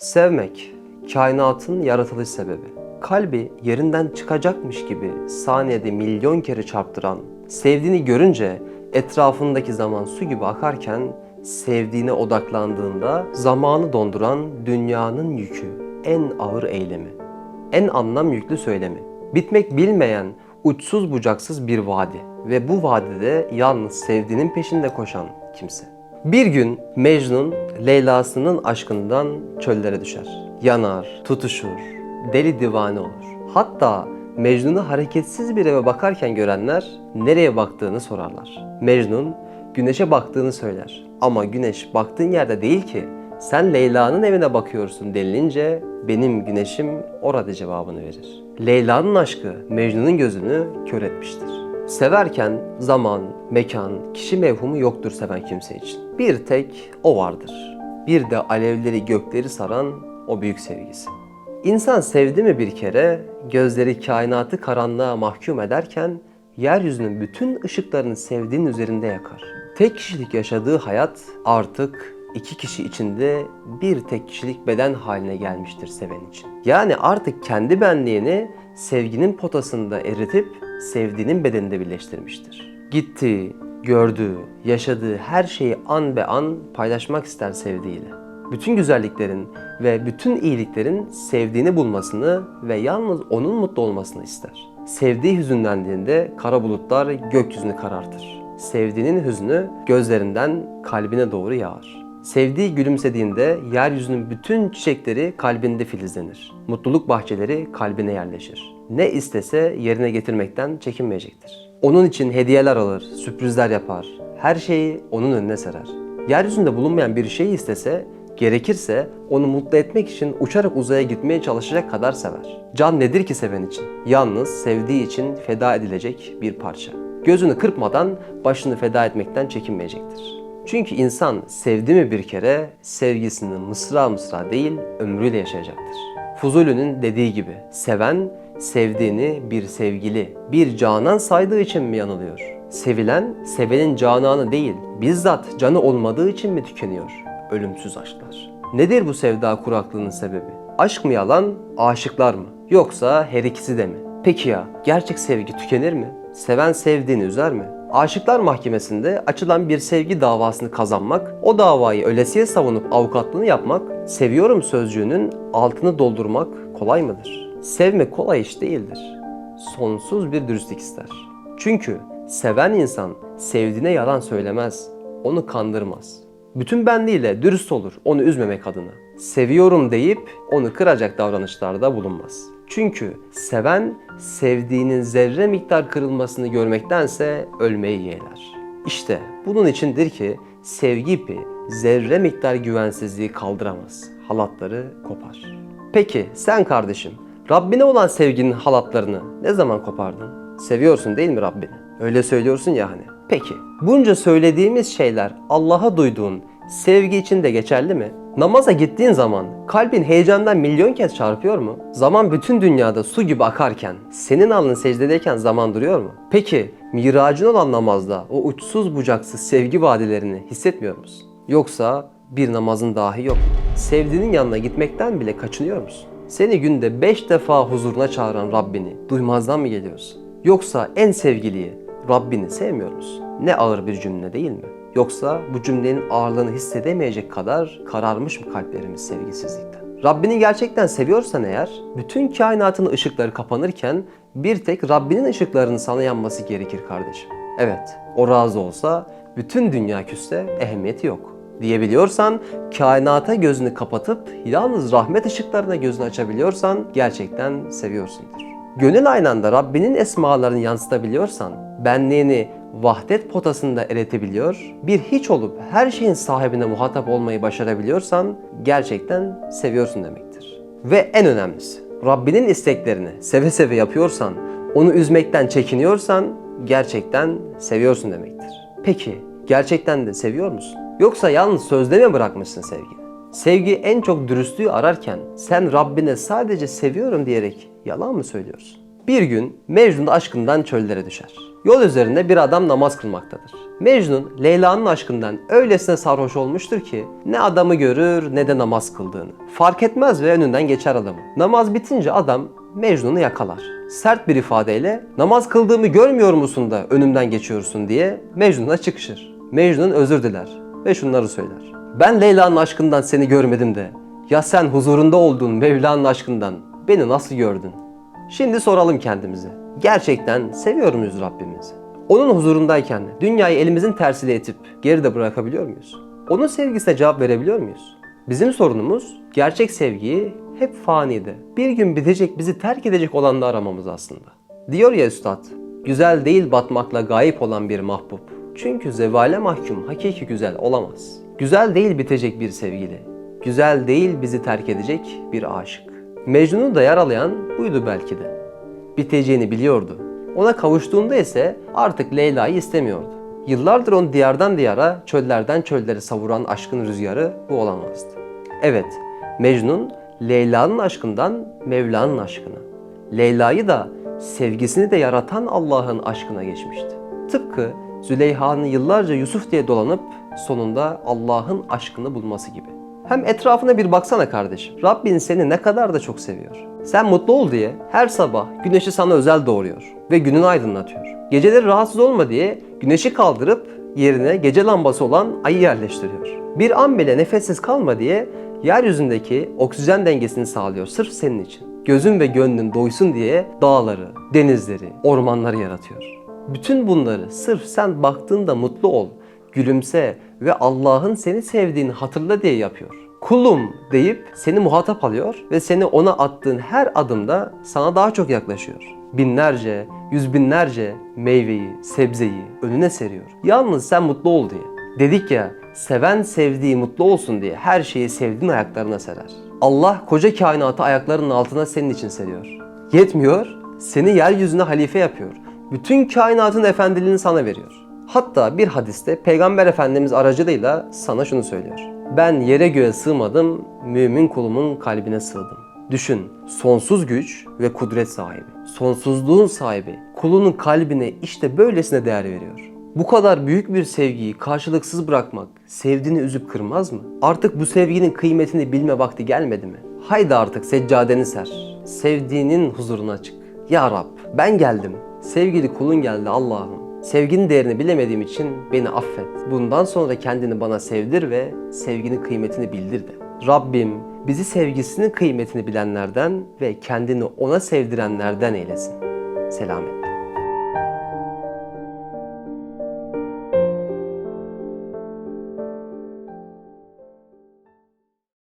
Sevmek, kainatın yaratılış sebebi. Kalbi yerinden çıkacakmış gibi saniyede milyon kere çarptıran, sevdiğini görünce etrafındaki zaman su gibi akarken sevdiğine odaklandığında zamanı donduran dünyanın yükü, en ağır eylemi, en anlam yüklü söylemi. Bitmek bilmeyen, uçsuz bucaksız bir vadi ve bu vadide yalnız sevdiğinin peşinde koşan kimse. Bir gün Mecnun Leyla'sının aşkından çöllere düşer. Yanar, tutuşur, deli divane olur. Hatta Mecnun'u hareketsiz bir eve bakarken görenler nereye baktığını sorarlar. Mecnun güneşe baktığını söyler. Ama güneş baktığın yerde değil ki. Sen Leyla'nın evine bakıyorsun denilince benim güneşim orada cevabını verir. Leyla'nın aşkı Mecnun'un gözünü kör etmiştir. Severken zaman, mekan, kişi mevhumu yoktur seven kimse için. Bir tek o vardır. Bir de alevleri gökleri saran o büyük sevgisi. İnsan sevdi mi bir kere, gözleri kainatı karanlığa mahkum ederken, yeryüzünün bütün ışıklarını sevdiğin üzerinde yakar. Tek kişilik yaşadığı hayat artık iki kişi içinde bir tek kişilik beden haline gelmiştir seven için. Yani artık kendi benliğini sevginin potasında eritip sevdiğinin bedeninde birleştirmiştir. Gittiği, gördüğü, yaşadığı her şeyi an be an paylaşmak ister sevdiğiyle. Bütün güzelliklerin ve bütün iyiliklerin sevdiğini bulmasını ve yalnız onun mutlu olmasını ister. Sevdiği hüzünlendiğinde kara bulutlar gökyüzünü karartır. Sevdiğinin hüznü gözlerinden kalbine doğru yağar. Sevdiği gülümsediğinde yeryüzünün bütün çiçekleri kalbinde filizlenir. Mutluluk bahçeleri kalbine yerleşir. Ne istese yerine getirmekten çekinmeyecektir. Onun için hediyeler alır, sürprizler yapar. Her şeyi onun önüne serer. Yeryüzünde bulunmayan bir şeyi istese, gerekirse onu mutlu etmek için uçarak uzaya gitmeye çalışacak kadar sever. Can nedir ki seven için? Yalnız sevdiği için feda edilecek bir parça. Gözünü kırpmadan başını feda etmekten çekinmeyecektir. Çünkü insan sevdi mi bir kere sevgisini mısra mısra değil ömrüyle yaşayacaktır. Fuzuli'nin dediği gibi seven sevdiğini bir sevgili, bir canan saydığı için mi yanılıyor? Sevilen sevenin cananı değil bizzat canı olmadığı için mi tükeniyor? Ölümsüz aşklar. Nedir bu sevda kuraklığının sebebi? Aşk mı yalan, aşıklar mı? Yoksa her ikisi de mi? Peki ya gerçek sevgi tükenir mi? Seven sevdiğini üzer mi? Aşıklar Mahkemesi'nde açılan bir sevgi davasını kazanmak, o davayı ölesiye savunup avukatlığını yapmak, seviyorum sözcüğünün altını doldurmak kolay mıdır? Sevmek kolay iş değildir. Sonsuz bir dürüstlük ister. Çünkü seven insan sevdiğine yalan söylemez, onu kandırmaz. Bütün benliğiyle dürüst olur onu üzmemek adına. Seviyorum deyip onu kıracak davranışlarda bulunmaz. Çünkü seven sevdiğinin zerre miktar kırılmasını görmektense ölmeyi yeğler. İşte bunun içindir ki sevgi ipi zerre miktar güvensizliği kaldıramaz. Halatları kopar. Peki sen kardeşim Rabbine olan sevginin halatlarını ne zaman kopardın? Seviyorsun değil mi Rabbini? Öyle söylüyorsun ya hani. Peki bunca söylediğimiz şeyler Allah'a duyduğun sevgi için de geçerli mi? Namaza gittiğin zaman kalbin heyecandan milyon kez çarpıyor mu? Zaman bütün dünyada su gibi akarken, senin alnın secdedeyken zaman duruyor mu? Peki miracın olan namazda o uçsuz bucaksız sevgi vadilerini hissetmiyor musun? Yoksa bir namazın dahi yok. Sevdiğinin yanına gitmekten bile kaçınıyor musun? Seni günde beş defa huzuruna çağıran Rabbini duymazdan mı geliyorsun? Yoksa en sevgiliyi Rabbini sevmiyor musun? Ne ağır bir cümle değil mi? Yoksa bu cümlenin ağırlığını hissedemeyecek kadar kararmış mı kalplerimiz sevgisizlikten? Rabbini gerçekten seviyorsan eğer, bütün kainatın ışıkları kapanırken bir tek Rabbinin ışıklarının sana yanması gerekir kardeşim. Evet, o razı olsa bütün dünya küsse ehemmiyeti yok diyebiliyorsan, kainata gözünü kapatıp yalnız rahmet ışıklarına gözünü açabiliyorsan gerçekten seviyorsundur. Gönül aynanda Rabbinin esmalarını yansıtabiliyorsan, benliğini vahdet potasında eretebiliyor, bir hiç olup her şeyin sahibine muhatap olmayı başarabiliyorsan gerçekten seviyorsun demektir. Ve en önemlisi, Rabbinin isteklerini seve seve yapıyorsan, onu üzmekten çekiniyorsan gerçekten seviyorsun demektir. Peki gerçekten de seviyor musun? Yoksa yalnız sözde mi bırakmışsın sevgini? Sevgi en çok dürüstlüğü ararken sen Rabbine sadece seviyorum diyerek yalan mı söylüyorsun? Bir gün Mecnun aşkından çöllere düşer. Yol üzerinde bir adam namaz kılmaktadır. Mecnun Leyla'nın aşkından öylesine sarhoş olmuştur ki ne adamı görür ne de namaz kıldığını. Fark etmez ve önünden geçer adamı. Namaz bitince adam Mecnun'u yakalar. Sert bir ifadeyle namaz kıldığımı görmüyor musun da önümden geçiyorsun diye Mecnun'a çıkışır. Mecnun özür diler ve şunları söyler. Ben Leyla'nın aşkından seni görmedim de ya sen huzurunda olduğun Mevla'nın aşkından beni nasıl gördün? Şimdi soralım kendimize. Gerçekten seviyor muyuz Rabbimizi? Onun huzurundayken dünyayı elimizin tersiyle itip geride bırakabiliyor muyuz? Onun sevgisine cevap verebiliyor muyuz? Bizim sorunumuz gerçek sevgiyi hep fanide, bir gün bitecek bizi terk edecek olanla aramamız aslında. Diyor ya üstad, güzel değil batmakla gayip olan bir mahbub. Çünkü zevale mahkum hakiki güzel olamaz. Güzel değil bitecek bir sevgili. Güzel değil bizi terk edecek bir aşık. Mecnun'u da yaralayan buydu belki de biteceğini biliyordu. Ona kavuştuğunda ise artık Leyla'yı istemiyordu. Yıllardır onu diyardan diyara, çöllerden çöllere savuran aşkın rüzgarı bu olamazdı. Evet, Mecnun Leyla'nın aşkından Mevla'nın aşkına. Leyla'yı da sevgisini de yaratan Allah'ın aşkına geçmişti. Tıpkı Züleyha'nın yıllarca Yusuf diye dolanıp sonunda Allah'ın aşkını bulması gibi. Hem etrafına bir baksana kardeşim. Rabbin seni ne kadar da çok seviyor. Sen mutlu ol diye her sabah güneşi sana özel doğuruyor ve gününü aydınlatıyor. Geceleri rahatsız olma diye güneşi kaldırıp yerine gece lambası olan ayı yerleştiriyor. Bir an bile nefessiz kalma diye yeryüzündeki oksijen dengesini sağlıyor sırf senin için. Gözün ve gönlün doysun diye dağları, denizleri, ormanları yaratıyor. Bütün bunları sırf sen baktığında mutlu ol, gülümse ve Allah'ın seni sevdiğini hatırla diye yapıyor. Kulum deyip seni muhatap alıyor ve seni ona attığın her adımda sana daha çok yaklaşıyor. Binlerce, yüz binlerce meyveyi, sebzeyi önüne seriyor. Yalnız sen mutlu ol diye. Dedik ya, seven sevdiği mutlu olsun diye her şeyi sevdiğin ayaklarına serer. Allah koca kainatı ayaklarının altına senin için seriyor. Yetmiyor, seni yeryüzüne halife yapıyor. Bütün kainatın efendiliğini sana veriyor. Hatta bir hadiste Peygamber Efendimiz aracılığıyla sana şunu söylüyor. Ben yere göğe sığmadım, mümin kulumun kalbine sığdım. Düşün, sonsuz güç ve kudret sahibi, sonsuzluğun sahibi, kulunun kalbine işte böylesine değer veriyor. Bu kadar büyük bir sevgiyi karşılıksız bırakmak sevdiğini üzüp kırmaz mı? Artık bu sevginin kıymetini bilme vakti gelmedi mi? Haydi artık seccadeni ser. Sevdiğinin huzuruna çık. Ya Rab ben geldim. Sevgili kulun geldi Allah'ım. Sevginin değerini bilemediğim için beni affet. Bundan sonra kendini bana sevdir ve sevginin kıymetini bildir de. Rabbim bizi sevgisinin kıymetini bilenlerden ve kendini ona sevdirenlerden eylesin. Selametle.